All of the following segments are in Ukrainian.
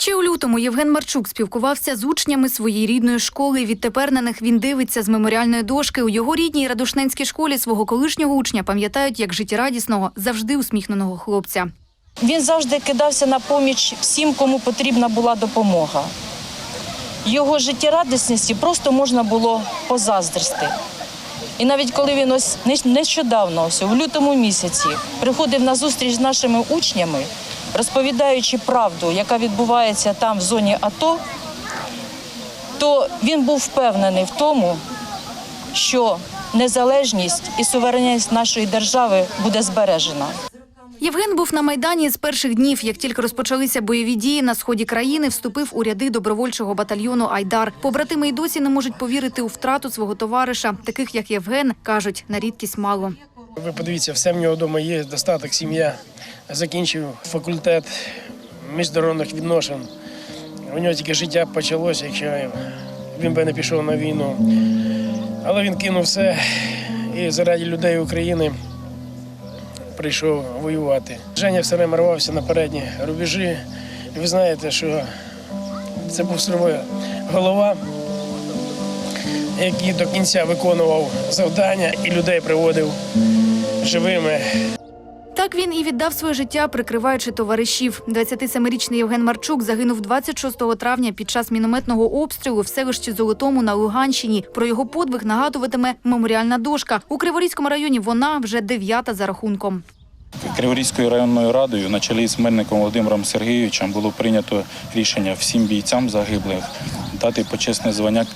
Ще у лютому Євген Марчук спілкувався з учнями своєї рідної школи. Відтепер на них він дивиться з меморіальної дошки. У його рідній радушненській школі свого колишнього учня пам'ятають як життєрадісного, завжди усміхненого хлопця. Він завжди кидався на поміч всім, кому потрібна була допомога. Його життєрадісності просто можна було позаздрити. І навіть коли він ось не- нещодавно, ось у лютому місяці, приходив на зустріч з нашими учнями, розповідаючи правду, яка відбувається там в зоні АТО, то він був впевнений в тому, що незалежність і суверенність нашої держави буде збережена. Євген був на майдані з перших днів. Як тільки розпочалися бойові дії на сході країни, вступив у ряди добровольчого батальйону Айдар. Побратими й досі не можуть повірити у втрату свого товариша. Таких як Євген кажуть на рідкість мало. Ви подивіться, все в нього вдома є, достаток, сім'я. Закінчив факультет міжнародних відношень. У нього тільки життя почалося, якщо він би не пішов на війну. Але він кинув все і заради людей України прийшов воювати. Женя все время рвався на передні рубежі. І ви знаєте, що це був сировий голова, який до кінця виконував завдання і людей приводив живими. Так він і віддав своє життя, прикриваючи товаришів. 27-річний Євген Марчук загинув 26 травня під час мінометного обстрілу в селищі Золотому на Луганщині. Про його подвиг нагадуватиме меморіальна дошка. У Криворізькому районі вона вже дев'ята за рахунком. Криворізькою районною радою на чолі з мельником Володимиром Сергійовичем було прийнято рішення всім бійцям загиблих дати почесне звання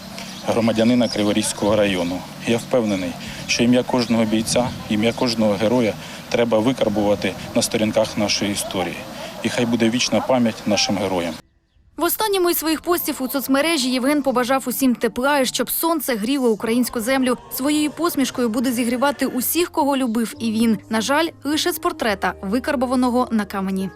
громадянина Криворізького району. Я впевнений, що ім'я кожного бійця, ім'я кожного героя треба викарбувати на сторінках нашої історії. І хай буде вічна пам'ять нашим героям. В останньому із своїх постів у соцмережі Євген побажав усім тепла, і щоб сонце гріло українську землю. Своєю посмішкою буде зігрівати усіх, кого любив, і він. На жаль, лише з портрета, викарбованого на камені.